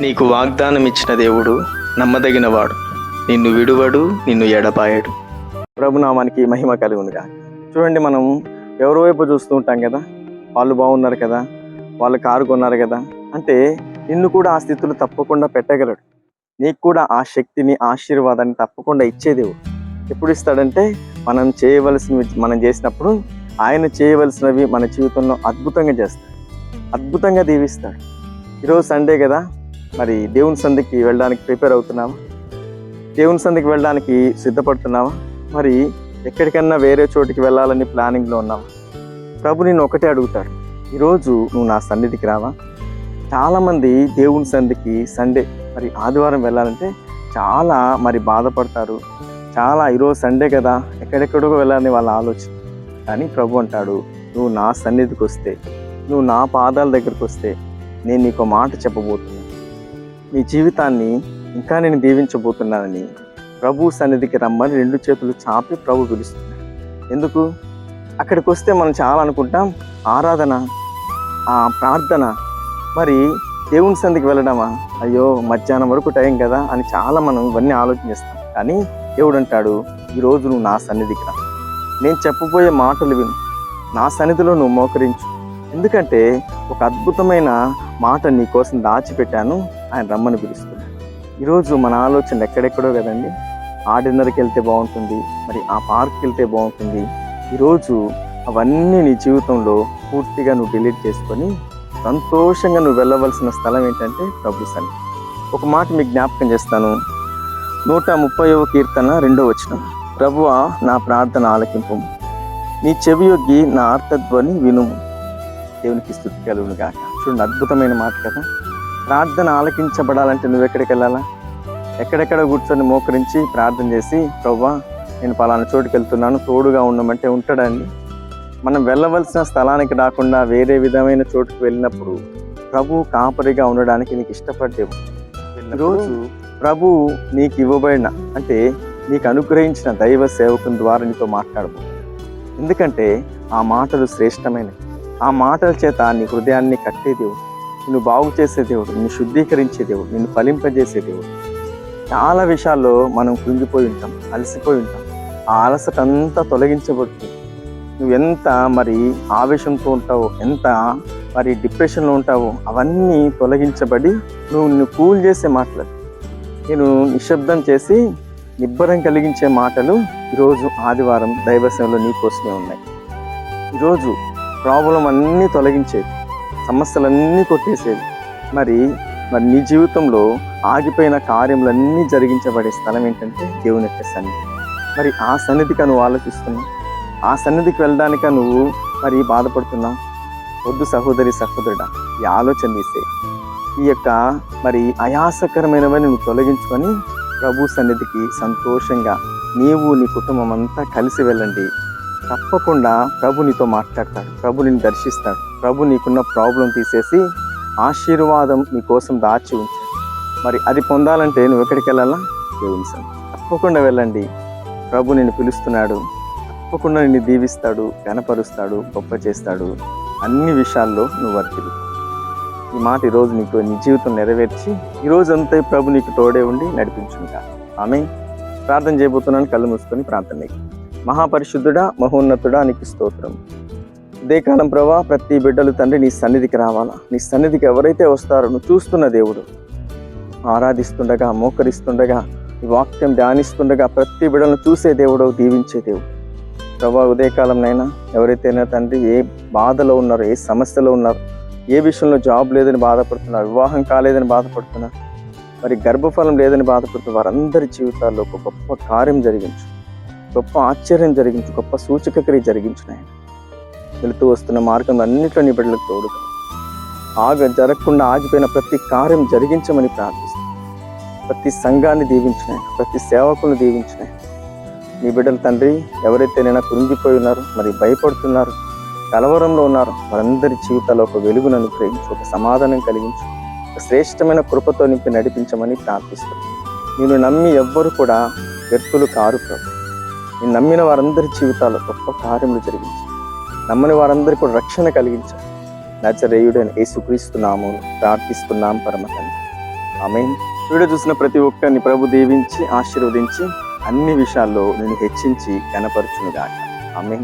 నీకు వాగ్దానం ఇచ్చిన దేవుడు నమ్మదగినవాడు. నిన్ను విడువడు నిన్ను ఎడపాయడు ప్రభునామానికి మహిమ కలుగునుగా. చూడండి మనం ఎవరి వైపు చూస్తూ ఉంటాం కదా? వాళ్ళు బాగున్నారు కదా? వాళ్ళు కారు కొన్నారు కదా? అంటే నిన్ను కూడా ఆ స్థితులు తప్పకుండా పెట్టగలడు. నీకు కూడా ఆ శక్తిని ఆశీర్వాదాన్ని తప్పకుండా ఇచ్చేదేవుడు ఎప్పుడు ఇస్తాడంటే మనం చేయవలసినవి మనం చేసినప్పుడు ఆయన చేయవలసినవి మన జీవితంలో అద్భుతంగా చేస్తాడు. అద్భుతంగా దీవిస్తాడు. ఈరోజు సండే కదా? మరి దేవుని సంధికి వెళ్ళడానికి ప్రిపేర్ అవుతున్నావా దేవుని సంధికి వెళ్ళడానికి సిద్ధపడుతున్నావా మరి ఎక్కడికన్నా వేరే చోటికి వెళ్ళాలని ప్లానింగ్లో ఉన్నావా ప్రభు నేను ఒకటే అడుగుతాడు. ఈరోజు నువ్వు నా సన్నిధికి రావా? చాలామంది దేవుని సంధికి సండే మరి ఆదివారం వెళ్ళాలంటే చాలా మరి బాధపడతారు. చాలా ఈరోజు సండే కదా ఎక్కడెక్కడికో వెళ్ళాలని వాళ్ళ ఆలోచన. కానీ ప్రభు అంటాడు నువ్వు నా సన్నిధికి వస్తే నువ్వు నా పాదాల దగ్గరికి వస్తే నేను నీకు మాట చెప్పబోతున్నాను మీ జీవితాన్ని ఇంకా నేను దీవించబోతున్నానని ప్రభు సన్నిధికి రమ్మని రెండు చేతులు చాపి ప్రభు పిలుస్తున్నాడు. ఎందుకు? అక్కడికి వస్తే మనం చాలా అనుకుంటాం ఆరాధన ఆ ప్రార్థన. మరి దేవుని సందికి వెళ్ళడమా? అయ్యో మధ్యాహ్నం వరకు టైం కదా అని చాలా మనం ఇవన్నీ ఆలోచిస్తాం కానీ దేవుడు అంటాడు ఈరోజు నువ్వు నా సన్నిధికి రా. నేను చెప్పబోయే మాటలు విను. నా సన్నిధిలో నువ్వు మోకరించు. ఎందుకంటే ఒక అద్భుతమైన మాట నీ కోసం దాచిపెట్టాను. ఆయన రమ్మని పిలుస్తున్నాడు ఈరోజు మన ఆలోచన ఎక్కడెక్కడో కదండి. ఆ డిన్నర్కి వెళ్తే బాగుంటుంది మరి ఆ పార్క్కి వెళ్తే బాగుంటుంది. ఈరోజు అవన్నీ నీ జీవితంలో పూర్తిగా నువ్వు డిలీట్ చేసుకొని సంతోషంగా నువ్వు వెళ్ళవలసిన స్థలం ఏంటంటే ప్రభు సన్నిధి. ఒక మాట మీకు జ్ఞాపకం చేస్తాను. నూట ముప్పైవ కీర్తన రెండో వచనం. ప్రభువా నా ప్రార్థన ఆలకింపు. నీ చెవి యొగ్గి నా ఆర్తధ్వని వినుము. దేవునికి స్థుతి కలుగునుగాక చూడండి అద్భుతమైన మాట కదా. ప్రార్థన ఆలకించబడాలంటే నువ్వు ఎక్కడికి వెళ్ళాలా? ఎక్కడెక్కడ కూర్చొని మోకరించి ప్రార్థన చేసి ప్రవ్వా నేను పలానా చోటుకి వెళ్తున్నాను తోడుగా ఉండమంటే ఉంటాడండి మనం వెళ్ళవలసిన స్థలానికి రాకుండా వేరే విధమైన చోటుకు వెళ్ళినప్పుడు ప్రభు కాపరిగా ఉండడానికి నీకు ఇష్టపడేవు ఈరోజు ప్రభు నీకు ఇవ్వబడిన అంటే నీకు అనుగ్రహించిన దైవ సేవకుని ద్వారా నీతో మాట్లాడబోతున్నాడు ఎందుకంటే ఆ మాటలు శ్రేష్టమైనవి. ఆ మాటల చేత నీ హృదయాన్ని కట్టే నువ్వు నిన్ను బాగు చేసే దేవుడు నిన్ను శుద్ధీకరించే దేవుడు నిన్ను ఫలింపజేసే దేవుడు. చాలా విషయాల్లో మనం కృంగిపోయి ఉంటాం అలసిపోయి ఉంటాం. ఆ అలసట అంతా తొలగించబడుతుంది. నువ్వు ఎంత మరి ఆవేశంతో ఉంటావో ఎంత మరి డిప్రెషన్లో ఉంటావో అవన్నీ తొలగించబడి నువ్వు నిన్ను కూల్ చేసే మాటలు. నేను నిశ్శబ్దం చేసి నిబ్బరం కలిగించే మాటలు ఈరోజు ఆదివారం దైవసేవలో నీ కోసమే ఉన్నాయి. ఈరోజు ప్రాబ్లం అన్నీ తొలగించేది. సమస్యలన్నీ కొట్టేసేది. మరి మరి నీ జీవితంలో ఆగిపోయిన కార్యములన్నీ జరిగించబడే స్థలం ఏంటంటే దేవుని యొక్క సన్నిధి. మరి ఆ సన్నిధిగా నువ్వు ఆలోచిస్తున్నావు? ఆ సన్నిధికి వెళ్ళడానిక నువ్వు మరి బాధపడుతున్నావు? వద్దు సహోదరి సహోదరుడా ఈ ఆలోచన తీసే ఈ యొక్క మరి అయాసకరమైనవని నువ్వు తొలగించుకొని ప్రభు సన్నిధికి సంతోషంగా నీవు నీ కుటుంబం అంతా కలిసి వెళ్ళండి. తప్పకుండా ప్రభు నీతో మాట్లాడతాడు. ప్రభు నిన్ను దర్శిస్తాడు. ప్రభు నీకున్న ప్రాబ్లం తీసేసి ఆశీర్వాదం నీకోసం దాచి ఉంచాడు మరి అది పొందాలంటే నువ్వు ఎక్కడికి వెళ్ళాలా? దేవుని సన్నిధి తప్పకుండా వెళ్ళండి. ప్రభు నిన్ను పిలుస్తున్నాడు. తప్పకుండా నిన్ను దీవిస్తాడు గనపరుస్తాడు గొప్ప చేస్తాడు. అన్ని విషయాల్లో నువ్వు వర్తిలు ఈ మాట ఈరోజు నీకు నీ జీవితం నెరవేర్చి ఈ రోజు అంతా ప్రభు నీకు తోడే ఉండి నడిపించుంటా ఆమె ప్రార్థన చేయబోతున్నాను కళ్ళు మూసుకొని ప్రార్థన చేయి. మహాపరిశుద్ధుడా మహోన్నతుడా నీకు స్తోత్రం. దేకాలం ప్రభా ప్రతి బిడ్డలు తండ్రి నీ సన్నిధికి రావాలా? నీ సన్నిధికి ఎవరైతే వస్తారో నువ్వు చూస్తున్న దేవుడు. ఆరాధిస్తుండగా మోకరిస్తుండగా ఈ వాక్యం ధ్యానిస్తుండగా ప్రతి బిడ్డలను చూసే దేవుడు దీవించే దేవుడు. ప్రభా ఉదయకాలంనైనా ఎవరైతేనా తండ్రి ఏ బాధలో ఉన్నారో ఏ సమస్యలో ఉన్నారో ఏ విషయంలో జాబ్ లేదని బాధపడుతున్నారు వివాహం కాలేదని బాధపడుతున్నారు మరి గర్భఫలం లేదని బాధపడుతున్న వారందరి జీవితాల్లో ఒక గొప్ప కార్యం జరిగించు గొప్ప ఆశ్చర్యం జరిగించు గొప్ప సూచక క్రియ జరిగించున్నాయని వెళుతూ వస్తున్న మార్గం అన్నింటిలో నీ బిడ్డలకు తోడుగా ఆగ జరగకుండా ఆగిపోయిన ప్రతి కార్యం జరిగించమని ప్రార్థిస్తాను ప్రతి సంఘాన్ని దీవించినాయి ప్రతి సేవకులను దీవించినాయి నీ బిడ్డల తండ్రి ఎవరైతే నేను కృంగిపోయి ఉన్నారో మరి భయపడుతున్నారు కలవరంలో ఉన్నారు వారందరి జీవితాల్లో ఒక వెలుగును అనుగ్రహించు ఒక సమాధానం కలిగించు ఒక శ్రేష్టమైన కృపతో నింపి నడిపించమని ప్రార్థిస్తాను నేను నమ్మి ఎవ్వరు కూడా వ్యక్తులు కారు ప్రభు. నేను నమ్మిన వారందరి జీవితాల్లో గొప్ప కార్యములు జరిగించు. నమ్మని వారందరికీ కూడా రక్షణ కలిగించాలి నచ్చరేయుడైన యేసుక్రీస్తు నామమును ప్రార్థిస్తున్నాం పరమ తండ్రి. ఆమె వీడియో చూసిన ప్రతి ఒక్కరిని ప్రభు దీవించి ఆశీర్వదించి అన్ని విషయాల్లో నేను హెచ్చించి కనపరచునుగాక ఆమె